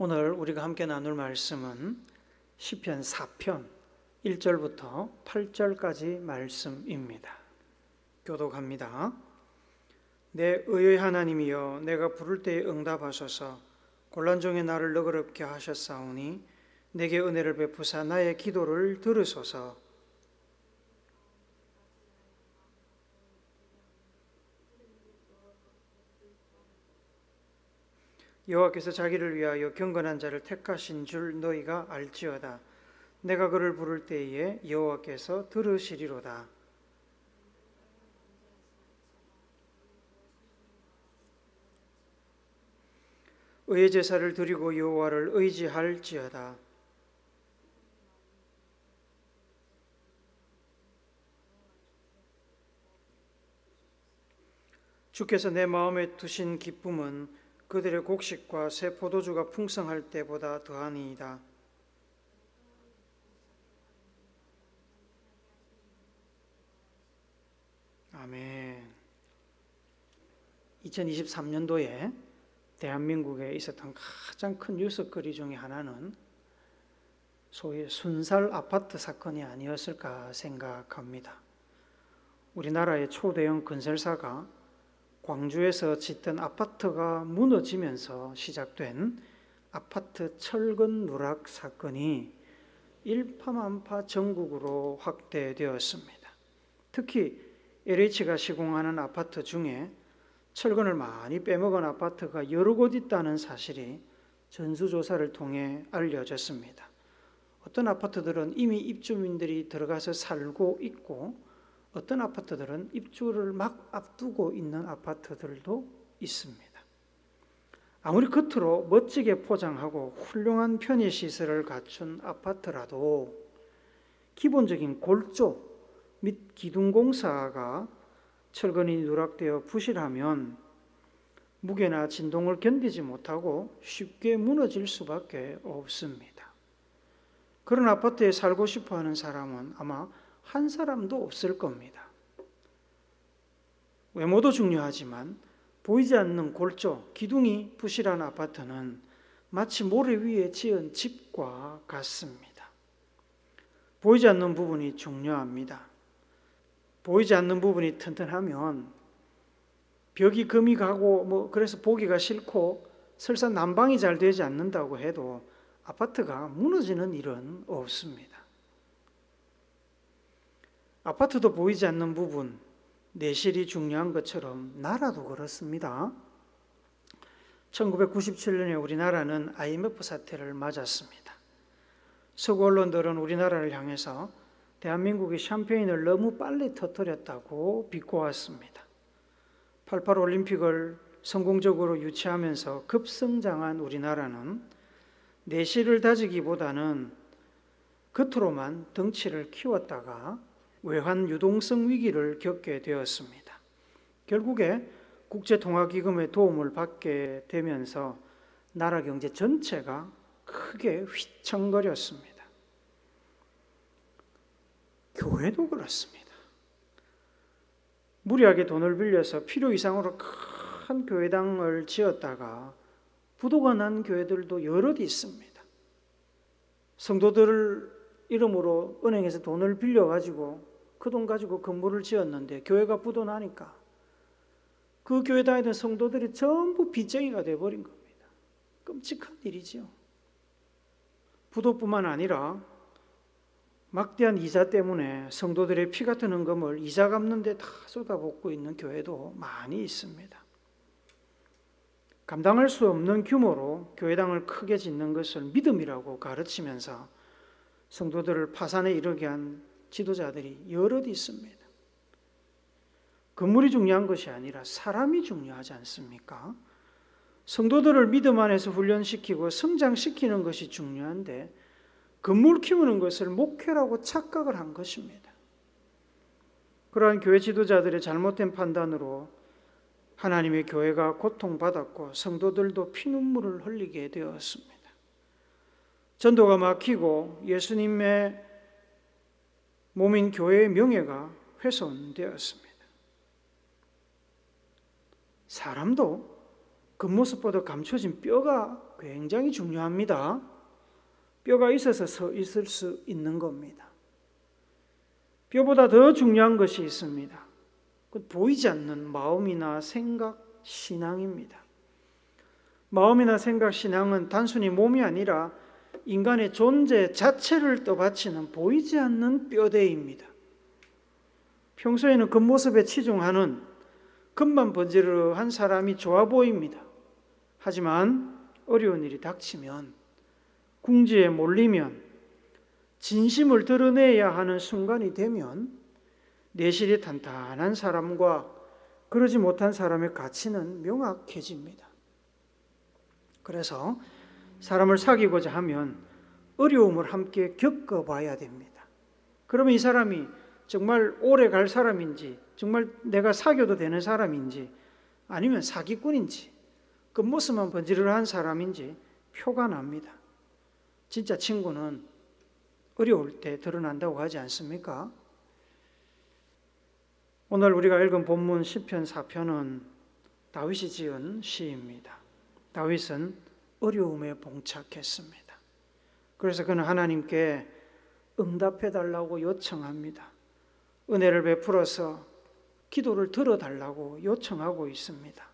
오늘 우리가 함께 나눌 말씀은 시편 4편 1절부터 8절까지 말씀입니다. 교독합니다. 내 의의 하나님이여 내가 부를 때에 응답하소서 곤란 중에 나를 너그럽게 하셨사오니 내게 은혜를 베푸사 나의 기도를 들으소서 여호와께서 자기를 위하여 경건한 자를 택하신 줄 너희가 알지어다. 내가 그를 부를 때에 여호와께서 들으시리로다. 의의 제사를 드리고 여호와를 의지할지어다. 주께서 내 마음에 두신 기쁨은 그들의 곡식과 새 포도주가 풍성할 때보다 더하니이다. 아멘. 2023년도에 대한민국에 있었던 가장 큰 뉴스거리 중에 하나는 소위 순살 아파트 사건이 아니었을까 생각합니다. 우리나라의 초대형 건설사가 광주에서 짓던 아파트가 무너지면서 시작된 아파트 철근 누락 사건이 일파만파 전국으로 확대되었습니다. 특히 LH가 시공하는 아파트 중에 철근을 많이 빼먹은 아파트가 여러 곳 있다는 사실이 전수조사를 통해 알려졌습니다. 어떤 아파트들은 이미 입주민들이 들어가서 살고 있고 어떤 아파트들은 입주를 막 앞두고 있는 아파트들도 있습니다. 아무리 겉으로 멋지게 포장하고 훌륭한 편의 시설을 갖춘 아파트라도 기본적인 골조 및 기둥 공사가 철근이 누락되어 부실하면 무게나 진동을 견디지 못하고 쉽게 무너질 수밖에 없습니다. 그런 아파트에 살고 싶어 하는 사람은 아마 한 사람도 없을 겁니다. 외모도 중요하지만 보이지 않는 골조, 기둥이 부실한 아파트는 마치 모래 위에 지은 집과 같습니다. 보이지 않는 부분이 중요합니다. 보이지 않는 부분이 튼튼하면 벽이 금이 가고 뭐 그래서 보기가 싫고 설사 난방이 잘 되지 않는다고 해도 아파트가 무너지는 일은 없습니다. 아파트도 보이지 않는 부분, 내실이 중요한 것처럼 나라도 그렇습니다. 1997년에 우리나라는 IMF 사태를 맞았습니다. 서구 언론들은 우리나라를 향해서 대한민국이 샴페인을 너무 빨리 터뜨렸다고 비꼬았습니다. 88 올림픽을 성공적으로 유치하면서 급성장한 우리나라는 내실을 다지기보다는 겉으로만 덩치를 키웠다가 외환 유동성 위기를 겪게 되었습니다. 결국에 국제통화기금의 도움을 받게 되면서 나라 경제 전체가 크게 휘청거렸습니다. 교회도 그렇습니다. 무리하게 돈을 빌려서 필요 이상으로 큰 교회당을 지었다가 부도가 난 교회들도 여럿 있습니다. 성도들 이름으로 은행에서 돈을 빌려가지고 그 돈 가지고 건물을 지었는데 교회가 부도 나니까 그 교회 다니던 성도들이 전부 빚쟁이가 돼버린 겁니다. 끔찍한 일이죠. 부도뿐만 아니라 막대한 이자 때문에 성도들의 피 같은 헌금을 이자 갚는데 다 쏟아붓고 있는 교회도 많이 있습니다. 감당할 수 없는 규모로 교회당을 크게 짓는 것을 믿음이라고 가르치면서 성도들을 파산에 이르게 한 지도자들이 여럿 있습니다. 건물이 중요한 것이 아니라 사람이 중요하지 않습니까? 성도들을 믿음 안에서 훈련시키고 성장시키는 것이 중요한데 건물 키우는 것을 목회라고 착각을 한 것입니다. 그러한 교회 지도자들의 잘못된 판단으로 하나님의 교회가 고통받았고 성도들도 피눈물을 흘리게 되었습니다. 전도가 막히고 예수님의 몸인 교회의 명예가 훼손되었습니다. 사람도 겉모습보다 감춰진 뼈가 굉장히 중요합니다. 뼈가 있어서 서 있을 수 있는 겁니다. 뼈보다 더 중요한 것이 있습니다. 그 보이지 않는 마음이나 생각, 신앙입니다. 마음이나 생각, 신앙은 단순히 몸이 아니라 인간의 존재 자체를 떠받치는 보이지 않는 뼈대입니다. 평소에는 겉모습에 치중하는 겉만 번지르한 사람이 좋아 보입니다. 하지만 어려운 일이 닥치면 궁지에 몰리면 진심을 드러내야 하는 순간이 되면 내실이 탄탄한 사람과 그러지 못한 사람의 가치는 명확해집니다. 그래서 사람을 사귀고자 하면 어려움을 함께 겪어봐야 됩니다. 그러면 이 사람이 정말 오래 갈 사람인지, 정말 내가 사귀어도 되는 사람인지, 아니면 사기꾼인지, 그 모습만 번지르르한 사람인지 표가 납니다. 진짜 친구는 어려울 때 드러난다고 하지 않습니까? 오늘 우리가 읽은 본문 10편 4편은 다윗이 지은 시입니다. 다윗은 어려움에 봉착했습니다. 그래서 그는 하나님께 응답해 달라고 요청합니다. 은혜를 베풀어서 기도를 들어 달라고 요청하고 있습니다.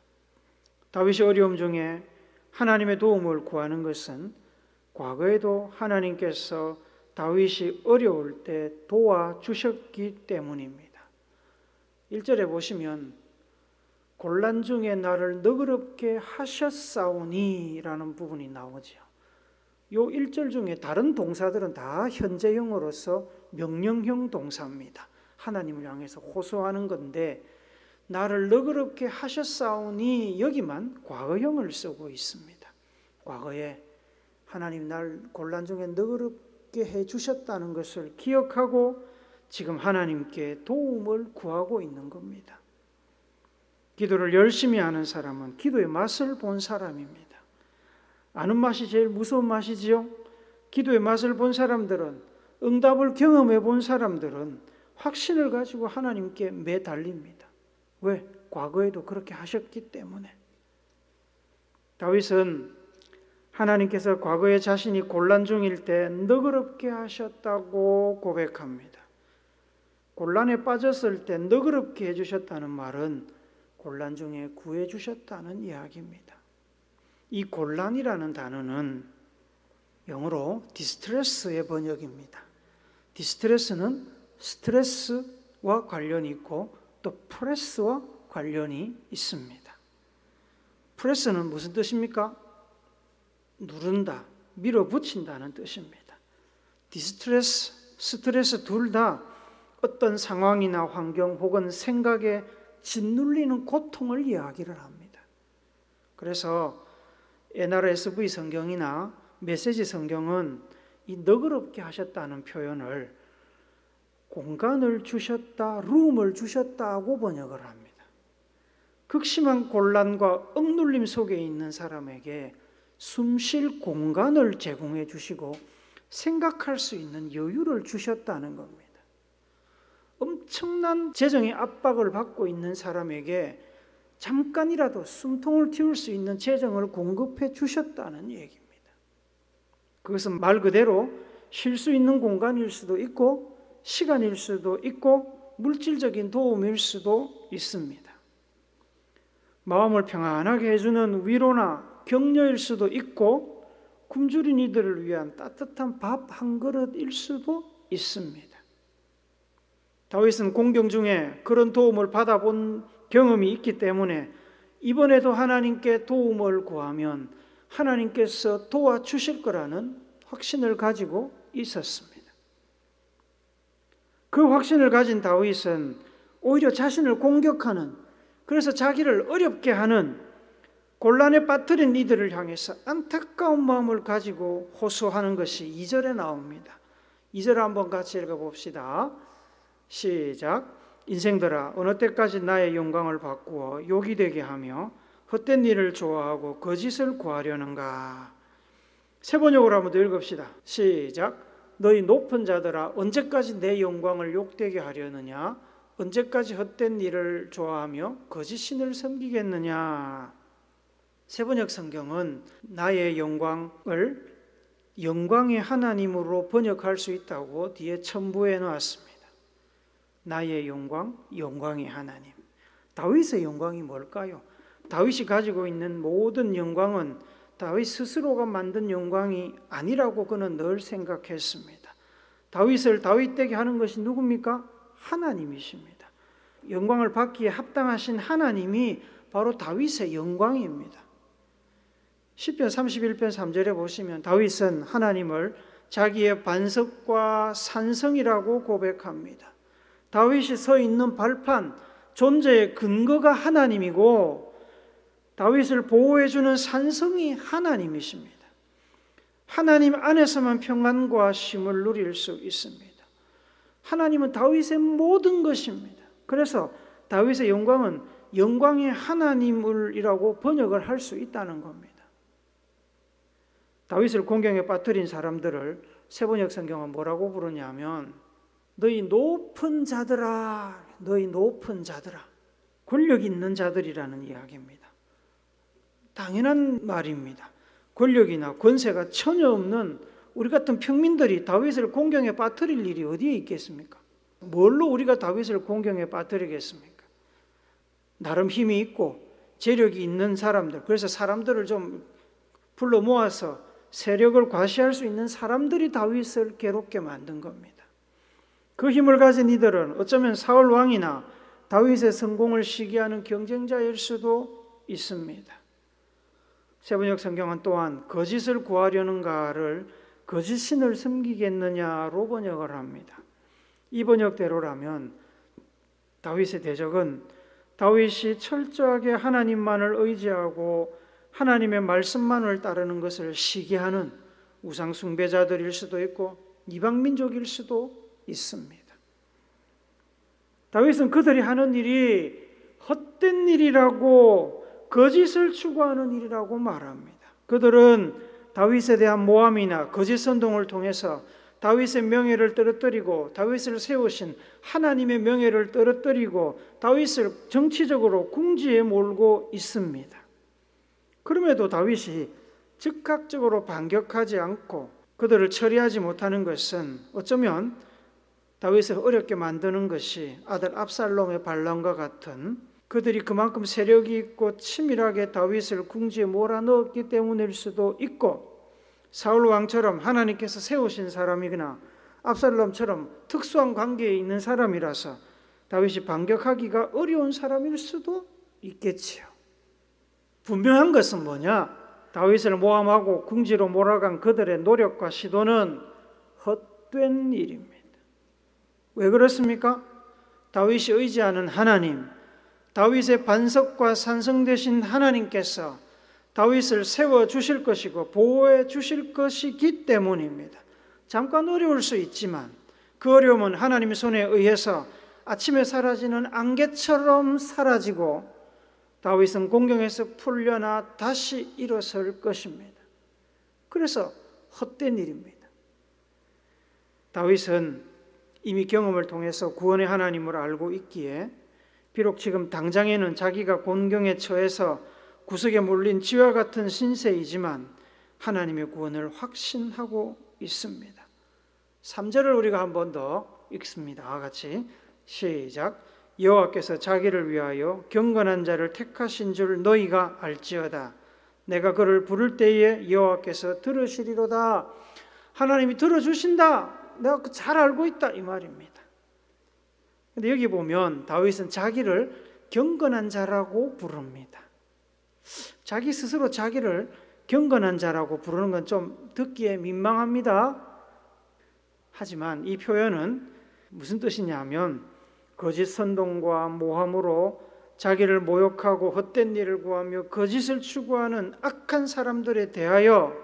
다윗이 어려움 중에 하나님의 도움을 구하는 것은 과거에도 하나님께서 다윗이 어려울 때 도와 주셨기 때문입니다. 1절에 보시면 곤란 중에 나를 너그럽게 하셨사오니라는 부분이 나오죠. 요 1절 중에 다른 동사들은 다 현재형으로서 명령형 동사입니다. 하나님을 향해서 호소하는 건데 나를 너그럽게 하셨사오니 여기만 과거형을 쓰고 있습니다. 과거에 하나님 날 곤란 중에 너그럽게 해 주셨다는 것을 기억하고 지금 하나님께 도움을 구하고 있는 겁니다. 기도를 열심히 하는 사람은 기도의 맛을 본 사람입니다. 아는 맛이 제일 무서운 맛이지요. 기도의 맛을 본 사람들은 응답을 경험해 본 사람들은 확신을 가지고 하나님께 매달립니다. 왜? 과거에도 그렇게 하셨기 때문에. 다윗은 하나님께서 과거에 자신이 곤란 중일 때 너그럽게 하셨다고 고백합니다. 곤란에 빠졌을 때 너그럽게 해주셨다는 말은 곤란 중에 구해 주셨다는 이야기입니다. 이 곤란이라는 단어는 영어로 디스트레스의 번역입니다. 디스트레스는 스트레스와 관련이 있고 또 프레스와 관련이 있습니다. 프레스는 무슨 뜻입니까? 누른다, 밀어붙인다는 뜻입니다. 디스트레스, 스트레스 둘 다 어떤 상황이나 환경 혹은 생각에 짓눌리는 고통을 이야기를 합니다. 그래서 NRSV 성경이나 메시지 성경은 이 너그럽게 하셨다는 표현을 공간을 주셨다, 룸을 주셨다고 번역을 합니다. 극심한 곤란과 억눌림 속에 있는 사람에게 숨 쉴 공간을 제공해 주시고 생각할 수 있는 여유를 주셨다는 겁니다. 엄청난 재정의 압박을 받고 있는 사람에게 잠깐이라도 숨통을 틔울 수 있는 재정을 공급해 주셨다는 얘기입니다. 그것은 말 그대로 쉴 수 있는 공간일 수도 있고 시간일 수도 있고 물질적인 도움일 수도 있습니다. 마음을 평안하게 해주는 위로나 격려일 수도 있고 굶주린 이들을 위한 따뜻한 밥 한 그릇일 수도 있습니다. 다윗은 공경 중에 그런 도움을 받아본 경험이 있기 때문에 이번에도 하나님께 도움을 구하면 하나님께서 도와주실 거라는 확신을 가지고 있었습니다. 그 확신을 가진 다윗은 오히려 자신을 공격하는 그래서 자기를 어렵게 하는 곤란에 빠뜨린 이들을 향해서 안타까운 마음을 가지고 호소하는 것이 2절에 나옵니다. 2절 한번 같이 읽어 봅시다. 시작. 인생들아 어느 때까지 나의 영광을 바꾸어 욕이 되게 하며 헛된 일을 좋아하고 거짓을 구하려는가? 세 번역으로 한번 더 읽읍시다. 시작. 너희 높은 자들아 언제까지 내 영광을 욕되게 하려느냐? 언제까지 헛된 일을 좋아하며 거짓 신을 섬기겠느냐? 세 번역 성경은 나의 영광을 영광의 하나님으로 번역할 수 있다고 뒤에 첨부해 놓았습니다. 나의 영광, 영광의 하나님. 다윗의 영광이 뭘까요? 다윗이 가지고 있는 모든 영광은 다윗 스스로가 만든 영광이 아니라고 그는 늘 생각했습니다. 다윗을 다윗되게 하는 것이 누굽니까? 하나님이십니다. 영광을 받기에 합당하신 하나님이 바로 다윗의 영광입니다. 10편 31편 3절에 보시면 다윗은 하나님을 자기의 반석과 산성이라고 고백합니다. 다윗이 서 있는 발판, 존재의 근거가 하나님이고 다윗을 보호해 주는 산성이 하나님이십니다. 하나님 안에서만 평안과 쉼을 누릴 수 있습니다. 하나님은 다윗의 모든 것입니다. 그래서 다윗의 영광은 영광의 하나님을이라고 번역을 할 수 있다는 겁니다. 다윗을 공경에 빠뜨린 사람들을 세번역 성경은 뭐라고 부르냐면 너희 높은 자들아, 너희 높은 자들아, 권력 있는 자들이라는 이야기입니다. 당연한 말입니다. 권력이나 권세가 전혀 없는 우리 같은 평민들이 다윗을 공경에 빠뜨릴 일이 어디에 있겠습니까? 뭘로 우리가 다윗을 공경에 빠뜨리겠습니까? 나름 힘이 있고 재력이 있는 사람들, 그래서 사람들을 좀 불러 모아서 세력을 과시할 수 있는 사람들이 다윗을 괴롭게 만든 겁니다. 그 힘을 가진 이들은 어쩌면 사울 왕이나 다윗의 성공을 시기하는 경쟁자일 수도 있습니다. 세번역 성경은 또한 거짓을 구하려는가를 거짓 신을 섬기겠느냐로 번역을 합니다. 이 번역대로라면 다윗의 대적은 다윗이 철저하게 하나님만을 의지하고 하나님의 말씀만을 따르는 것을 시기하는 우상 숭배자들일 수도 있고 이방 민족일 수도 있습니다. 다윗은 그들이 하는 일이 헛된 일이라고 거짓을 추구하는 일이라고 말합니다. 그들은 다윗에 대한 모함이나 거짓 선동을 통해서 다윗의 명예를 떨어뜨리고 다윗을 세우신 하나님의 명예를 떨어뜨리고 다윗을 정치적으로 궁지에 몰고 있습니다. 그럼에도 다윗이 즉각적으로 반격하지 않고 그들을 처리하지 못하는 것은 어쩌면 다윗을 어렵게 만드는 것이 아들 압살롬의 반란과 같은 그들이 그만큼 세력이 있고 치밀하게 다윗을 궁지에 몰아넣었기 때문일 수도 있고 사울 왕처럼 하나님께서 세우신 사람이거나 압살롬처럼 특수한 관계에 있는 사람이라서 다윗이 반격하기가 어려운 사람일 수도 있겠지요. 분명한 것은 뭐냐? 다윗을 모함하고 궁지로 몰아간 그들의 노력과 시도는 헛된 일입니다. 왜 그렇습니까? 다윗이 의지하는 하나님, 다윗의 반석과 산성 되신 하나님께서 다윗을 세워 주실 것이고 보호해 주실 것이기 때문입니다. 잠깐 어려울 수 있지만 그 어려움은 하나님의 손에 의해서 아침에 사라지는 안개처럼 사라지고 다윗은 공경에서 풀려나 다시 일어설 것입니다. 그래서 헛된 일입니다. 다윗은 이미 경험을 통해서 구원의 하나님을 알고 있기에 비록 지금 당장에는 자기가 곤경에 처해서 구석에 몰린 쥐와 같은 신세이지만 하나님의 구원을 확신하고 있습니다. 3절을 우리가 한 번 더 읽습니다. 같이 시작. 여호와께서 자기를 위하여 경건한 자를 택하신 줄 너희가 알지어다. 내가 그를 부를 때에 여호와께서 들으시리로다. 하나님이 들어주신다. 내가 그잘 알고 있다 이 말입니다. 근데 여기 보면 다윗은 자기를 경건한 자라고 부릅니다. 자기 스스로 자기를 경건한 자라고 부르는 건 좀 듣기에 민망합니다. 하지만 이 표현은 무슨 뜻이냐면 거짓 선동과 모함으로 자기를 모욕하고 헛된 일을 구하며 거짓을 추구하는 악한 사람들에 대하여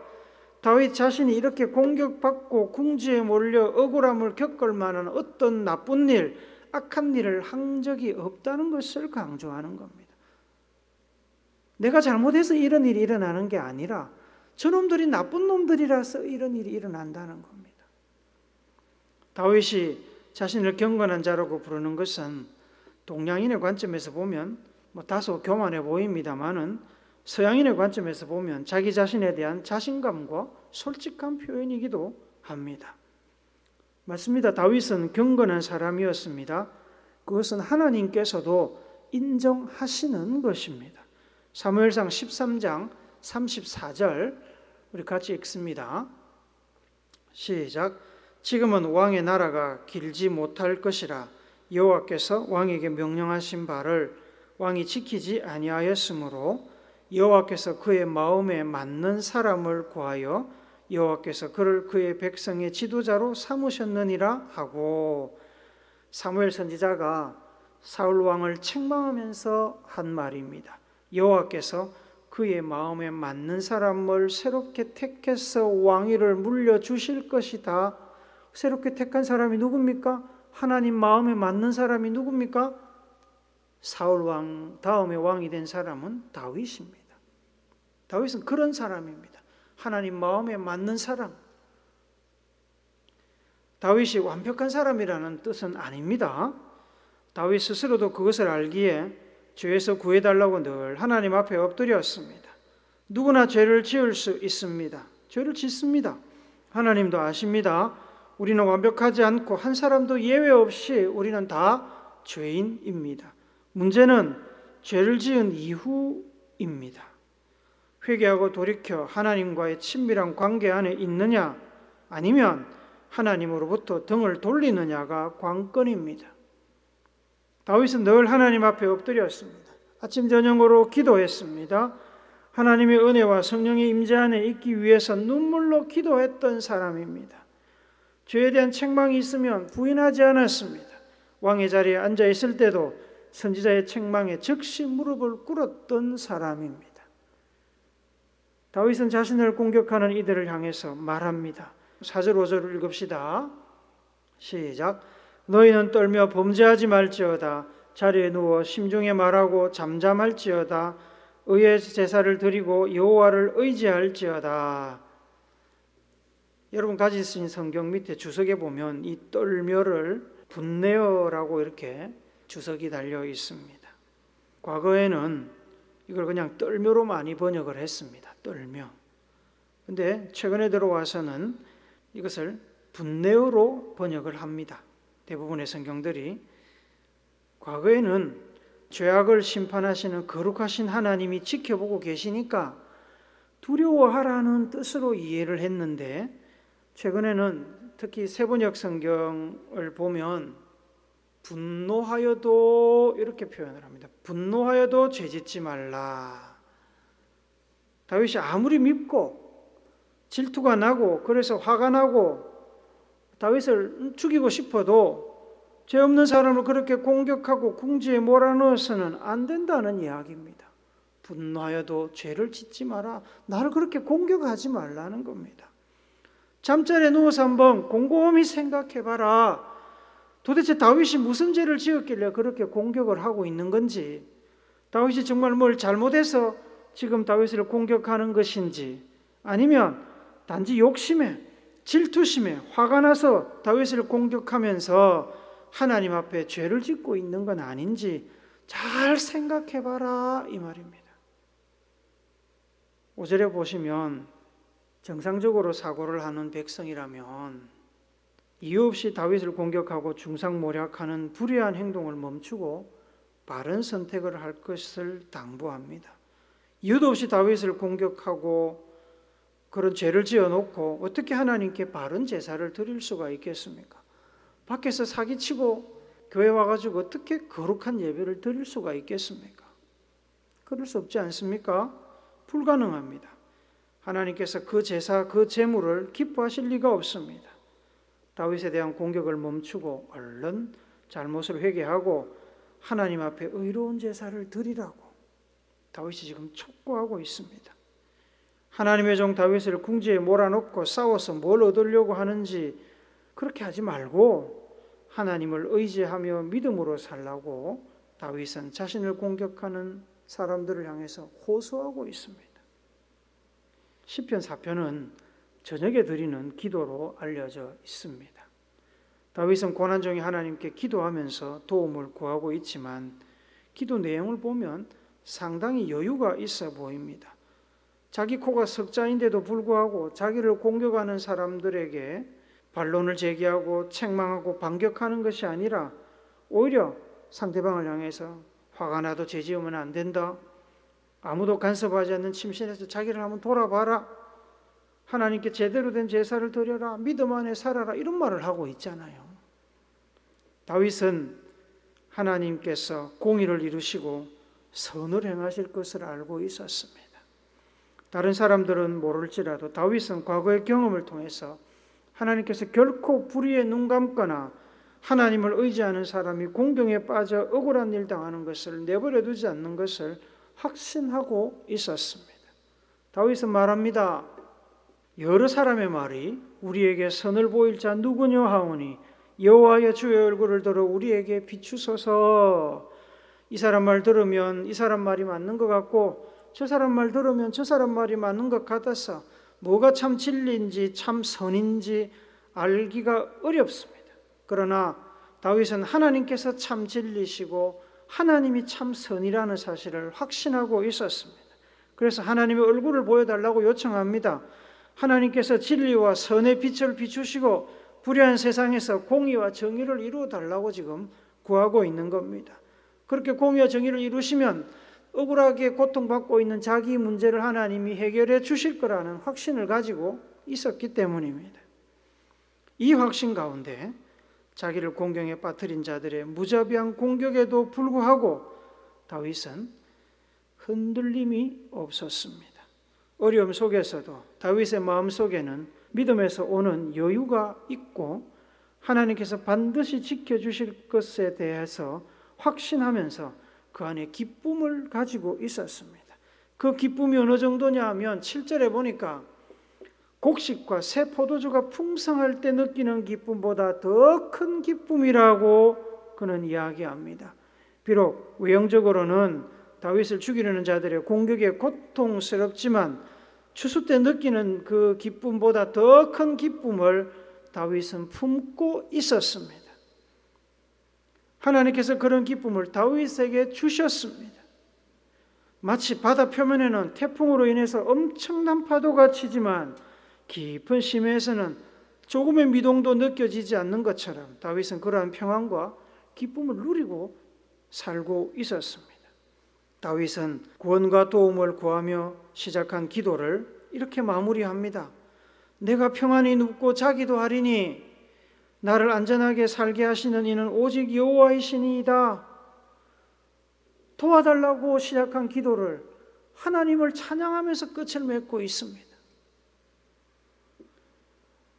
다윗 자신이 이렇게 공격받고 궁지에 몰려 억울함을 겪을 만한 어떤 나쁜 일, 악한 일을 한 적이 없다는 것을 강조하는 겁니다. 내가 잘못해서 이런 일이 일어나는 게 아니라 저놈들이 나쁜 놈들이라서 이런 일이 일어난다는 겁니다. 다윗이 자신을 경건한 자라고 부르는 것은 동양인의 관점에서 보면 뭐 다소 교만해 보입니다만은 서양인의 관점에서 보면 자기 자신에 대한 자신감과 솔직한 표현이기도 합니다. 맞습니다. 다윗은 경건한 사람이었습니다. 그것은 하나님께서도 인정하시는 것입니다. 사무엘상 13장 34절 우리 같이 읽습니다. 시작. 지금은 왕의 나라가 길지 못할 것이라 여호와께서 왕에게 명령하신 바를 왕이 지키지 아니하였으므로 여호와께서 그의 마음에 맞는 사람을 구하여 여호와께서 그를 그의 백성의 지도자로 삼으셨느니라 하고 사무엘 선지자가 사울 왕을 책망하면서 한 말입니다. 여호와께서 그의 마음에 맞는 사람을 새롭게 택해서 왕위를 물려 주실 것이다. 새롭게 택한 사람이 누굽니까? 하나님 마음에 맞는 사람이 누굽니까? 사울 왕 다음에 왕이 된 사람은 다윗입니다. 다윗은 그런 사람입니다. 하나님 마음에 맞는 사람. 다윗이 완벽한 사람이라는 뜻은 아닙니다. 다윗 스스로도 그것을 알기에 죄에서 구해달라고 늘 하나님 앞에 엎드렸습니다. 누구나 죄를 지을 수 있습니다. 죄를 짓습니다. 하나님도 아십니다. 우리는 완벽하지 않고 한 사람도 예외 없이 우리는 다 죄인입니다. 문제는 죄를 지은 이후입니다. 회개하고 돌이켜 하나님과의 친밀한 관계 안에 있느냐 아니면 하나님으로부터 등을 돌리느냐가 관건입니다. 다윗은 늘 하나님 앞에 엎드렸습니다. 아침 저녁으로 기도했습니다. 하나님의 은혜와 성령의 임재 안에 있기 위해서 눈물로 기도했던 사람입니다. 죄에 대한 책망이 있으면 부인하지 않았습니다. 왕의 자리에 앉아 있을 때도 선지자의 책망에 즉시 무릎을 꿇었던 사람입니다. 다윗은 자신을 공격하는 이들을 향해서 말합니다. 4절 5절을 읽읍시다. 시작. 너희는 떨며 범죄하지 말지어다. 자리에 누워 심중에 말하고 잠잠할지어다. 의의 제사를 드리고 여호와를 의지할지어다. 여러분 가지신 성경 밑에 주석에 보면 이 떨며를 분내어라고 이렇게 주석이 달려 있습니다. 과거에는 이걸 그냥 떨며로 많이 번역을 했습니다. 떨며. 근데 최근에 들어와서는 이것을 분내어로 번역을 합니다. 대부분의 성경들이 과거에는 죄악을 심판하시는 거룩하신 하나님이 지켜보고 계시니까 두려워하라는 뜻으로 이해를 했는데 최근에는 특히 세번역 성경을 보면 분노하여도 이렇게 표현을 합니다. 분노하여도 죄짓지 말라. 다윗이 아무리 밉고 질투가 나고 그래서 화가 나고 다윗을 죽이고 싶어도 죄 없는 사람을 그렇게 공격하고 궁지에 몰아넣어서는 안 된다는 이야기입니다. 분노하여도 죄를 짓지 마라. 나를 그렇게 공격하지 말라는 겁니다. 잠자리에 누워서 한번 곰곰이 생각해 봐라. 도대체 다윗이 무슨 죄를 지었길래 그렇게 공격을 하고 있는 건지, 다윗이 정말 뭘 잘못해서 지금 다윗을 공격하는 것인지, 아니면 단지 욕심에, 질투심에 화가 나서 다윗을 공격하면서 하나님 앞에 죄를 짓고 있는 건 아닌지 잘 생각해 봐라 이 말입니다. 5절에 보시면 정상적으로 사고를 하는 백성이라면 이유 없이 다윗을 공격하고 중상모략하는 불의한 행동을 멈추고 바른 선택을 할 것을 당부합니다. 이유도 없이 다윗을 공격하고 그런 죄를 지어놓고 어떻게 하나님께 바른 제사를 드릴 수가 있겠습니까? 밖에서 사기치고 교회 와가지고 어떻게 거룩한 예배를 드릴 수가 있겠습니까? 그럴 수 없지 않습니까? 불가능합니다. 하나님께서 그 제사, 그 제물을 기뻐하실 리가 없습니다. 다윗에 대한 공격을 멈추고 얼른 잘못을 회개하고 하나님 앞에 의로운 제사를 드리라고 다윗이 지금 촉구하고 있습니다. 하나님의 종 다윗을 궁지에 몰아넣고 싸워서 뭘 얻으려고 하는지 그렇게 하지 말고 하나님을 의지하며 믿음으로 살라고 다윗은 자신을 공격하는 사람들을 향해서 호소하고 있습니다. 시편 4편은 저녁에 드리는 기도로 알려져 있습니다. 다윗은 고난 중에 하나님께 기도하면서 도움을 구하고 있지만 기도 내용을 보면 상당히 여유가 있어 보입니다. 자기 코가 석자인데도 불구하고 자기를 공격하는 사람들에게 반론을 제기하고 책망하고 반격하는 것이 아니라 오히려 상대방을 향해서 화가 나도 죄지으면 안 된다. 아무도 간섭하지 않는 침실에서 자기를 한번 돌아봐라. 하나님께 제대로 된 제사를 드려라. 믿음 안에 살아라. 이런 말을 하고 있잖아요. 다윗은 하나님께서 공의를 이루시고 선을 행하실 것을 알고 있었습니다. 다른 사람들은 모를지라도 다윗은 과거의 경험을 통해서 하나님께서 결코 불의에 눈 감거나 하나님을 의지하는 사람이 공경에 빠져 억울한 일 당하는 것을 내버려 두지 않는 것을 확신하고 있었습니다. 다윗은 말합니다. 여러 사람의 말이 우리에게 선을 보일 자 누구냐 하오니 여호와의 주의 얼굴을 들어 우리에게 비추소서. 이 사람 말 들으면 이 사람 말이 맞는 것 같고 저 사람 말 들으면 저 사람 말이 맞는 것 같아서 뭐가 참 진리인지 참 선인지 알기가 어렵습니다. 그러나 다윗은 하나님께서 참 진리시고 하나님이 참 선이라는 사실을 확신하고 있었습니다. 그래서 하나님의 얼굴을 보여달라고 요청합니다. 하나님께서 진리와 선의 빛을 비추시고 불의한 세상에서 공의와 정의를 이루어 달라고 지금 구하고 있는 겁니다. 그렇게 공의와 정의를 이루시면 억울하게 고통받고 있는 자기 문제를 하나님이 해결해 주실 거라는 확신을 가지고 있었기 때문입니다. 이 확신 가운데 자기를 공경에 빠뜨린 자들의 무자비한 공격에도 불구하고 다윗은 흔들림이 없었습니다. 어려움 속에서도 다윗의 마음 속에는 믿음에서 오는 여유가 있고 하나님께서 반드시 지켜주실 것에 대해서 확신하면서 그 안에 기쁨을 가지고 있었습니다. 그 기쁨이 어느 정도냐 하면 7절에 보니까 곡식과 새 포도주가 풍성할 때 느끼는 기쁨보다 더 큰 기쁨이라고 그는 이야기합니다. 비록 외형적으로는 다윗을 죽이려는 자들의 공격에 고통스럽지만 추수 때 느끼는 그 기쁨보다 더 큰 기쁨을 다윗은 품고 있었습니다. 하나님께서 그런 기쁨을 다윗에게 주셨습니다. 마치 바다 표면에는 태풍으로 인해서 엄청난 파도가 치지만 깊은 심해에서는 조금의 미동도 느껴지지 않는 것처럼 다윗은 그러한 평안과 기쁨을 누리고 살고 있었습니다. 다윗은 구원과 도움을 구하며 시작한 기도를 이렇게 마무리합니다. 내가 평안히 눕고 자기도 하리니 나를 안전하게 살게 하시는 이는 오직 여호와이시니이다. 도와달라고 시작한 기도를 하나님을 찬양하면서 끝을 맺고 있습니다.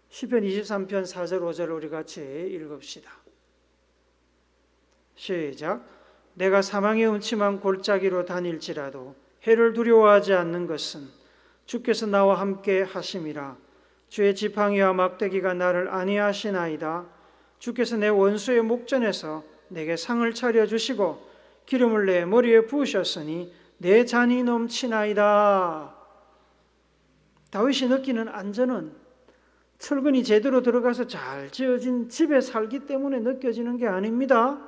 시편 23편 4절 5절 우리 같이 읽읍시다. 시작. 내가 사망의 음침한 골짜기로 다닐지라도 해를 두려워하지 않는 것은 주께서 나와 함께 하심이라. 주의 지팡이와 막대기가 나를 안위하시나이다. 주께서 내 원수의 목전에서 내게 상을 차려 주시고 기름을 내 머리에 부으셨으니 내 잔이 넘치나이다. 다윗이 느끼는 안전은 철근이 제대로 들어가서 잘 지어진 집에 살기 때문에 느껴지는 게 아닙니다.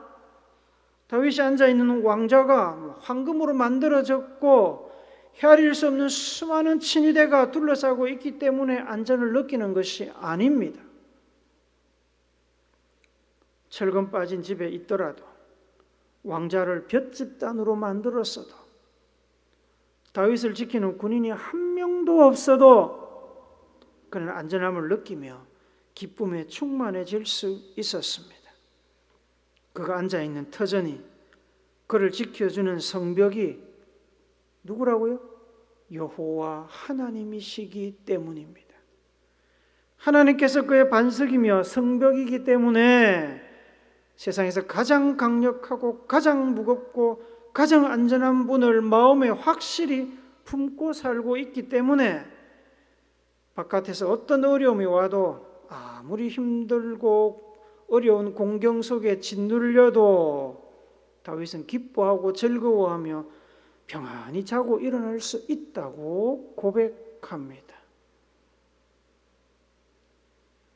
다윗이 앉아 있는 왕자가 황금으로 만들어졌고 헤아릴 수 없는 수많은 친위대가 둘러싸고 있기 때문에 안전을 느끼는 것이 아닙니다. 철근 빠진 집에 있더라도 왕자를 볏집단으로 만들었어도 다윗을 지키는 군인이 한 명도 없어도 그는 안전함을 느끼며 기쁨에 충만해질 수 있었습니다. 그가 앉아 있는 터전이 그를 지켜주는 성벽이 누구라고요? 여호와 하나님이시기 때문입니다. 하나님께서 그의 반석이며 성벽이기 때문에 세상에서 가장 강력하고 가장 무겁고 가장 안전한 분을 마음에 확실히 품고 살고 있기 때문에 바깥에서 어떤 어려움이 와도 아무리 힘들고 어려운 공경 속에 짓눌려도 다윗은 기뻐하고 즐거워하며 평안히 자고 일어날 수 있다고 고백합니다.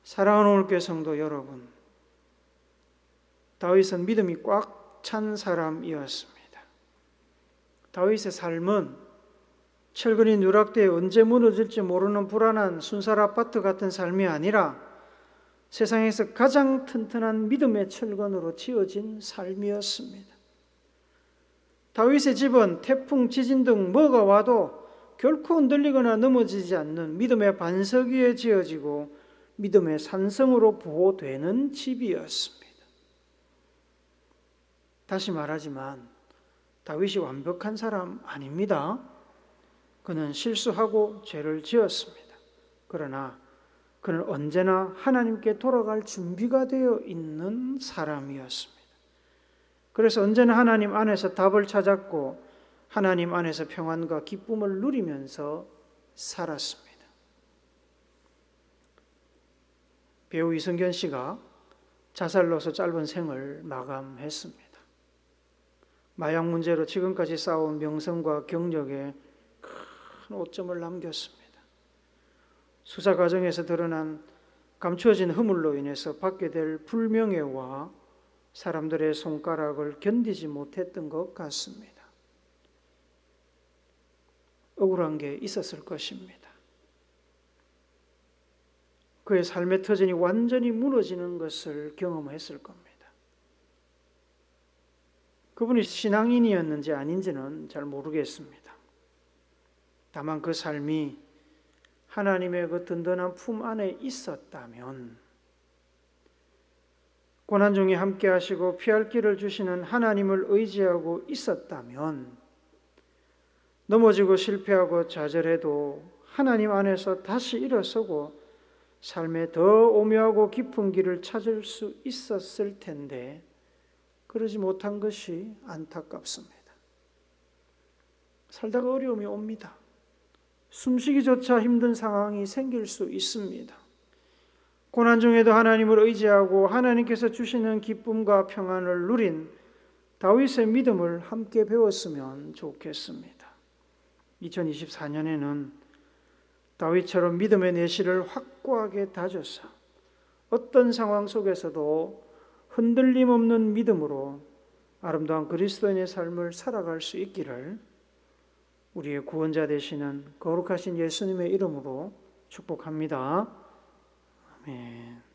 사랑하는 올교 성도 여러분, 다윗은 믿음이 꽉 찬 사람이었습니다. 다윗의 삶은 철근이 누락돼 언제 무너질지 모르는 불안한 순살 아파트 같은 삶이 아니라 세상에서 가장 튼튼한 믿음의 철근으로 지어진 삶이었습니다. 다윗의 집은 태풍, 지진 등 뭐가 와도 결코 흔들리거나 넘어지지 않는 믿음의 반석 위에 지어지고 믿음의 산성으로 보호되는 집이었습니다. 다시 말하지만 다윗이 완벽한 사람 아닙니다. 그는 실수하고 죄를 지었습니다. 그러나 그는 언제나 하나님께 돌아갈 준비가 되어 있는 사람이었습니다. 그래서 언제나 하나님 안에서 답을 찾았고 하나님 안에서 평안과 기쁨을 누리면서 살았습니다. 배우 이승견 씨가 자살로서 짧은 생을 마감했습니다. 마약 문제로 지금까지 쌓아온 명성과 경력에 큰 오점을 남겼습니다. 수사 과정에서 드러난 감추어진 허물로 인해서 받게 될 불명예와 사람들의 손가락을 견디지 못했던 것 같습니다. 억울한 게 있었을 것입니다. 그의 삶의 터전이 완전히 무너지는 것을 경험했을 겁니다. 그분이 신앙인이었는지 아닌지는 잘 모르겠습니다. 다만 그 삶이 하나님의 그 든든한 품 안에 있었다면 고난 중에 함께 하시고 피할 길을 주시는 하나님을 의지하고 있었다면 넘어지고 실패하고 좌절해도 하나님 안에서 다시 일어서고 삶에 더 오묘하고 깊은 길을 찾을 수 있었을 텐데 그러지 못한 것이 안타깝습니다. 살다가 어려움이 옵니다. 숨쉬기조차 힘든 상황이 생길 수 있습니다. 고난 중에도 하나님을 의지하고 하나님께서 주시는 기쁨과 평안을 누린 다윗의 믿음을 함께 배웠으면 좋겠습니다. 2024년에는 다윗처럼 믿음의 내실을 확고하게 다져서 어떤 상황 속에서도 흔들림 없는 믿음으로 아름다운 그리스도인의 삶을 살아갈 수 있기를 우리의 구원자 되시는 거룩하신 예수님의 이름으로 축복합니다. 아멘.